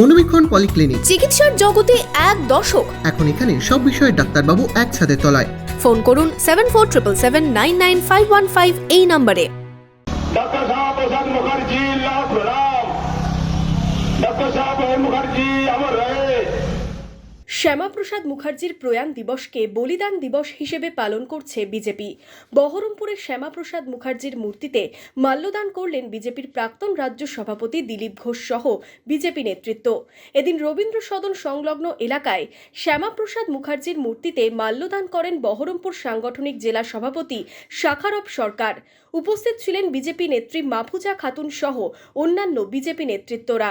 মনোবীক্ষণ polyclinic. চিকিৎসার জগতে এক দশক এখন এখানে সব বিষয়ে ডাক্তারবাবু একসাথে তলায়। ফোন করুন seven four triple seven nine nine five one five এই নম্বরে। ডক্টর শ্যামাপ্রসাদ মুখার্জি আমার শ্যামাপ্রসাদ মুখার্জির প্রয়াণ দিবসকে বলিদান দিবস হিসেবে পালন করছে বিজেপি। বহরমপুরের শ্যামাপ্রসাদ মুখার্জির মূর্তিতে মাল্যদান করলেন বিজেপির প্রাক্তন রাজ্য সভাপতি দিলীপ ঘোষ সহ বিজেপি নেতৃত্ব। এদিন রবীন্দ্র সদন সংলগ্ন এলাকায় শ্যামাপ্রসাদ মুখার্জির মূর্তিতে মাল্যদান করেন বহরমপুর সাংগঠনিক জেলা সভাপতি শাখারব সরকার। উপস্থিত ছিলেন বিজেপি নেত্রী মাফুজা খাতুন সহ অন্যান্য বিজেপি নেতৃত্বরা।